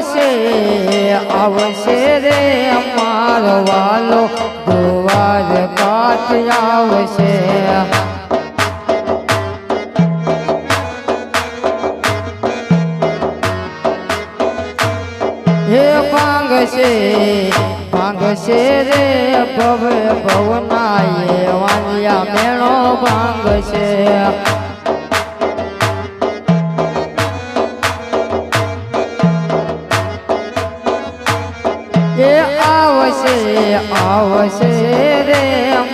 આવશે આવશે રે અમારો વાલો. દુવાર કાચ આવશે. હે ભાંગશે ભાંગશે રે ભવ ભવનાય. વાંજ્યા મેળો ભાંગશે. આવશે રે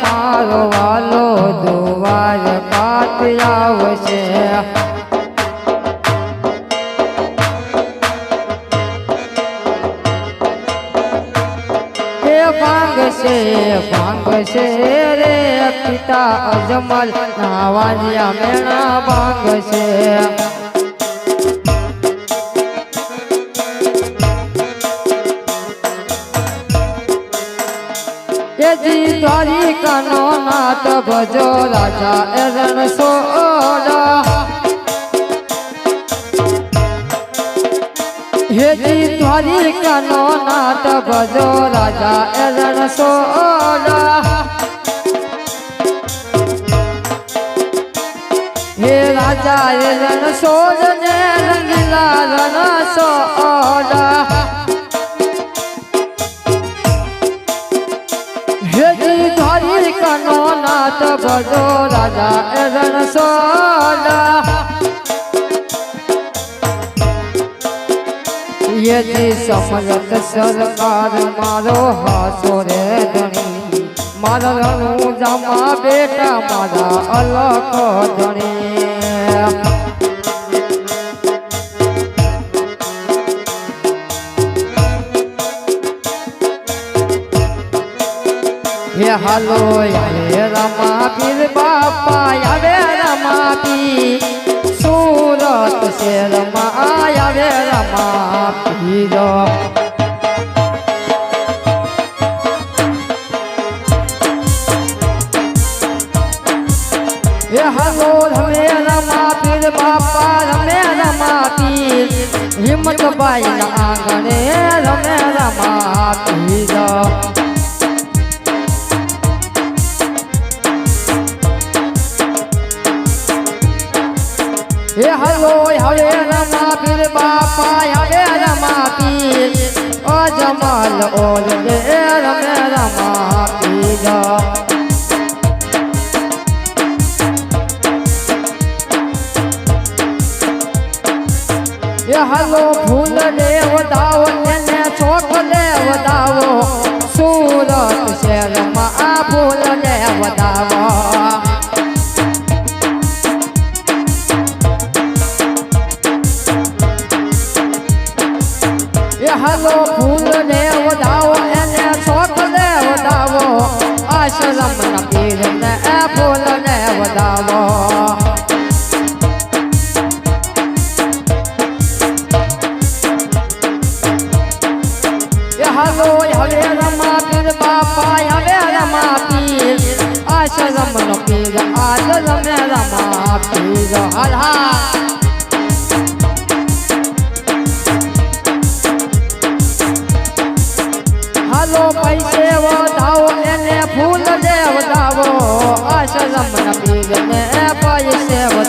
મારો વાલો દુવાર કાત આવશે. ભાંગશે ભાંગશે રે પિતા અજમલ નાવાજિયા મેણા ભાંગશે નાથ ભજો, રાજા એરણ સોડા હેજી દ્વારિકાનો નાથ ભજો, રાજા એરણ સોડા હે રાજા એરણ સોડ ને રંગીલા રણ સોડા હેજી કનો નાથ ભજો રાજા એરણ સોલા યજી સમરત સરકાર મારો હાસો રે ધણી. મારા રણુ બેટા મારા અલખ ધણી. હાલો આવે રમા પીર બાપા આવે રમા પી સુરત શેરમાં આવે રમા પીર હે હાલો રમે રમા પીર બાપા રમે રમા પીર હિંમતભાઈ ના આંગણે રમે રમા ละโอละเด હાલો ફૂલ ને વધાવો, એને શોખ ને વધાવો, આશ્રમ ના પીર ને ફૂલ ને વધાવો હલો હવે રમા પીર બાપા હવે રમા પીર આશ્રમ નો પીર આશ્રમ રમા પીર હર હા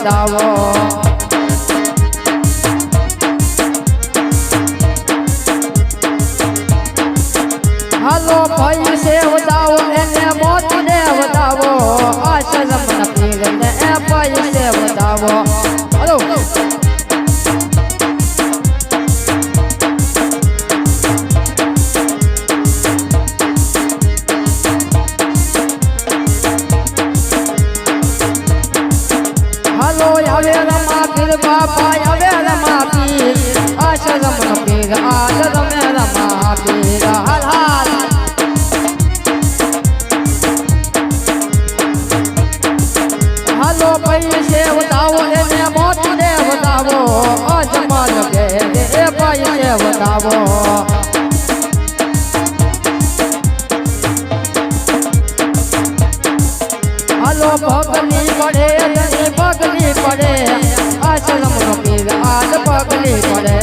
વધાવો હાલો પૈસે વધાવો એને મોત દે વધાવો આશ્રમ પીર ને પૈસે વધાવો હવે રમા પીર બાપા હવે રમા પીર આશ્રમ નો પીર આજ રમે રમા પીર હાલ હાલ હાલો પૈસે વધાવો એને મોત દે વધાવો અજમાલ દે એ પૈસે વધાવો હાલો પગની પડે પગલી પડે આશ્રમ નો પીર આજ પગલી પડે.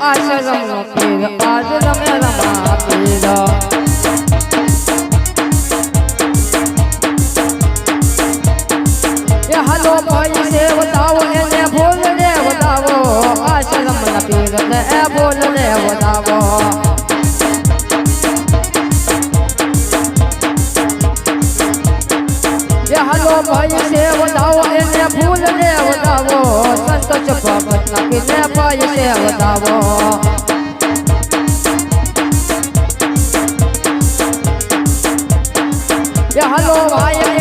આશ્રમ નો ભાઈ છે બતાવો એને ભૂલ રે બતાવો સંતોષ ભગત ના પીર ને ભાઈ બતાવો એ હાલો, ભાઈ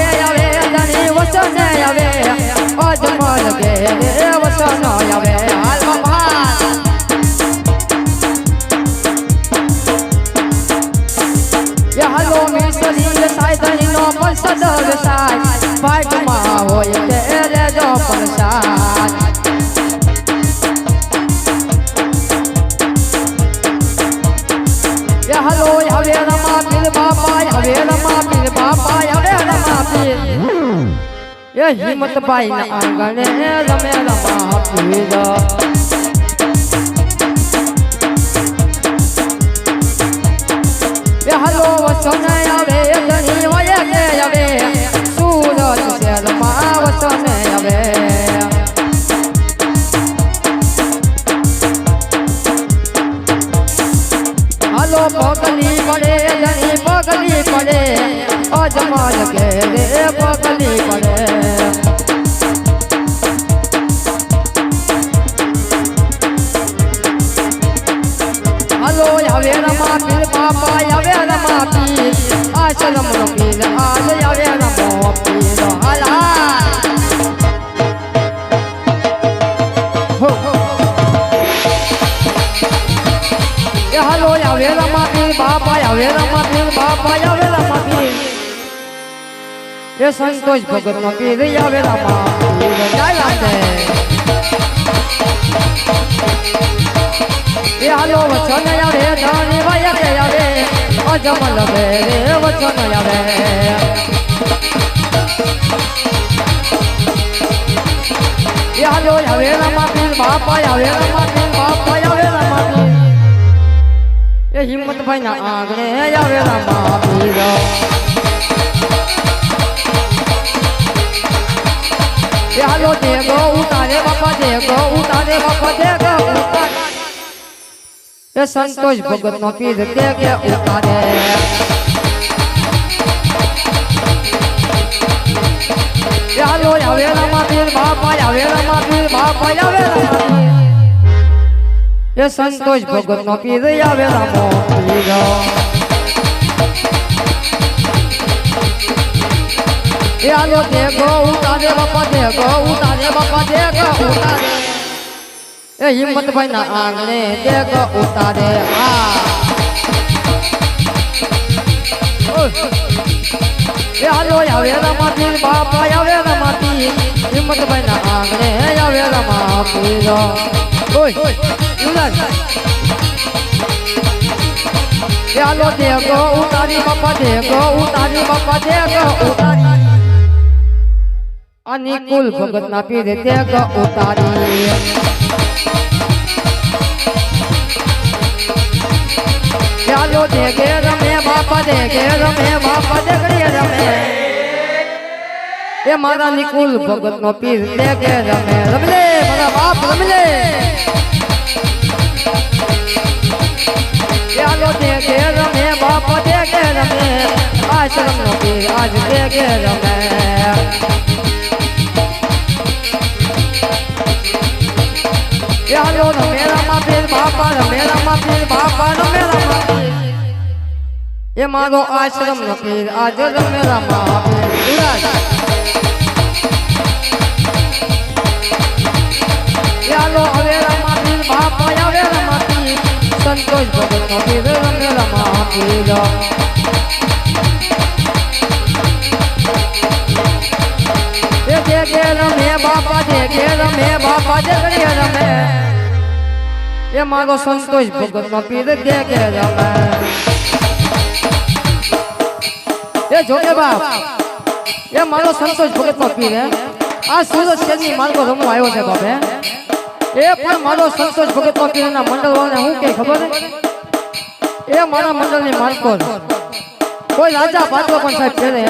એ હિંમતભાઈ ના આંગણે રમે રમા પીર પગલી જણી પગલી પડે અજમાન કે પગલી પડે. હાલો, આવે રમા પીર બાપા આવે રમા પીર આશ્રમ નો પીર આજ આવે રમો પીર હાલ હાલ હાલો, આવે રમા પીર બાપા આવે રમા પીર બાપા એ સંતોષ ભગત નો પીર આવે રમા પીર જય રાધે એ હાલો વચન આવે ધણી ભાઈ કે આવે અજમલ બે રે, વચન આવે એ હાલો આવે રમા પીર બાપા આવે રમા એ હિંમતભાઈ ના આંગણે આવે રમા પીર એ હાલો દેગો ઉતારે બાપા દેગો ઉતારે બાપા દેગો ઉતારે એ સંતોષ ભગત નો પીર દેગે ઉતારે એ હાલો આવે રમા પીર બાપા આવે રમા પીર બાપા આવે રમા પીર એ સંતોષ ભગત નો પીર આવે રામો પીર એ આલો દેગો ઉતારે બાપા દેગો ઉતારે બાપા દેગો ઉતારે એ હિંમતભાઈ ના આંગણે દેગો ઉતારે આ એ હાલો આવે રમા પીર બાપા આવે રમા પીર હિંમતભાઈ ના આંગણે આવે રમા પીર ઓય યુવરાજ એ હાલો દેગો ઉતારી બાપા દેગો ઉતારી બાપા દેગો ઉતારી અનિકુલ ભગત ના પીર દેગો ઉતારી ચાલો દેગે રમે બાપા દેગે રમે બાપા દેગડીએ રમે એ મારા નિકુલ ભગત નો પીર દેગે રમે રમલે મારા બાપ રમલે ચાલો દેગે રમે બાપા દેગે રમે આશ્રમ નો પીર આજ દેગે રમે ચાલો રમે રમા પીર બાપા રમે એ મારો આશ્રમ નો પીર રમે રમા સંતોષ ભગત નો પીર રમે રમા પીર દેગે રમે બાપા દેગે રમે બાપા દેગડીએ રમે એ મારો સંતોષ ભગત નો પીર દેગે રમે એ જોગે બાપ એ મારો સંતોષ ભગત નો પીર આ સુરત શેરની માર્ગો રમવા આવ્યો છે બાપ. એ પણ મારો સંતોષ ભગત વકીલના પીર મંડળ વાળાને હું કે ખબર એ મારા મંડળની માલકો કોઈ રાજા પાત્ર પણ સાહેબ ફેરે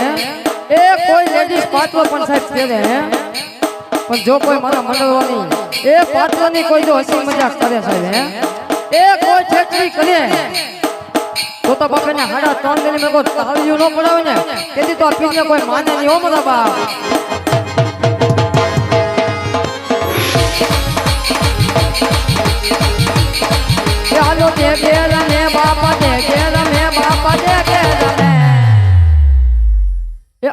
એ કોઈ લેડીઝ પાત્ર પણ સાહેબ ફેરે પણ જો કોઈ મારા મંડળવાની એ પાત્રની કોઈ જો હસી મજાક કરે સાહેબ એ કોઈ છેતરી કરે. તો તો બાપેને હાડા ત્રણ દિન મેં કોઈ તાળીયું ન પડાવે ને, તેથી તો આ પીરને કોઈ માને નહીં, હો મારા બાપ. ચાલો તે ઘેર ને બાપા તે ઘેર ને બાપા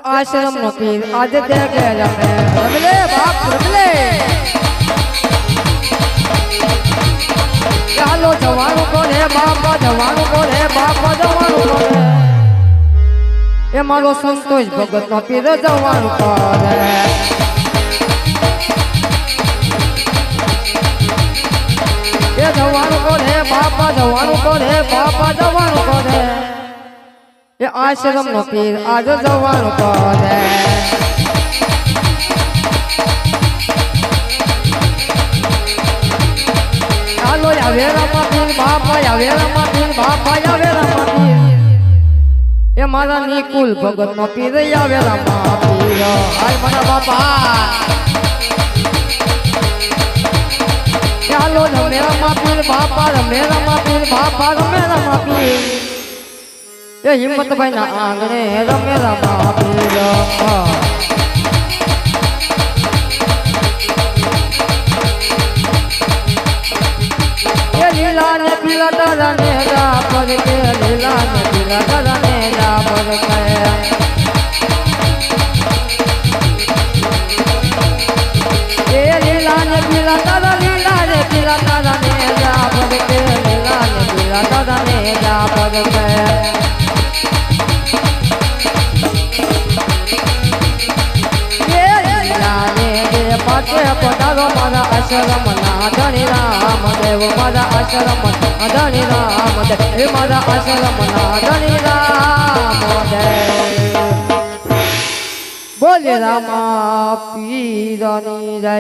આશ્રમ નો પીર, આજે તે બાપ, રમલે. ચાલો જવાનું કોને, બાપા જવાનું કોને, બાપા જવાનું કોને. એ મારો સંતોષ ભગત નો પીર જવાનું કોને. એ જવાનું કોને બાપા જવાનું કોને બાપા જવાનું કોને એ આશ્રમ નો પીર આજ જવાનું કોને ચાલો આવે રમા પીર બાપા આવે રમા પીર બાપા આવે રમા પીર એ મારા નિકુલ ભગત નો પીર આવે રમા પીર હાય મારા બાપા ચાલો રમે રમા પીર બાપા રમે રમા પીર બાપા રમે રમા પીર એ હિંમતભાઈ ના આંગણે રમે રમા પીર એ લીલા ને પીલા તારા ને રા પર કે લીલા ને પીલા તારા ને રા પર પધારો મારા આશ્રમ ના ધણી રામ દેવ મારા આશ્રમ ધણી રામ દેવ મારા આશ્રમ ના ધણી રામ દેવ બોલે રામા, પીરની જય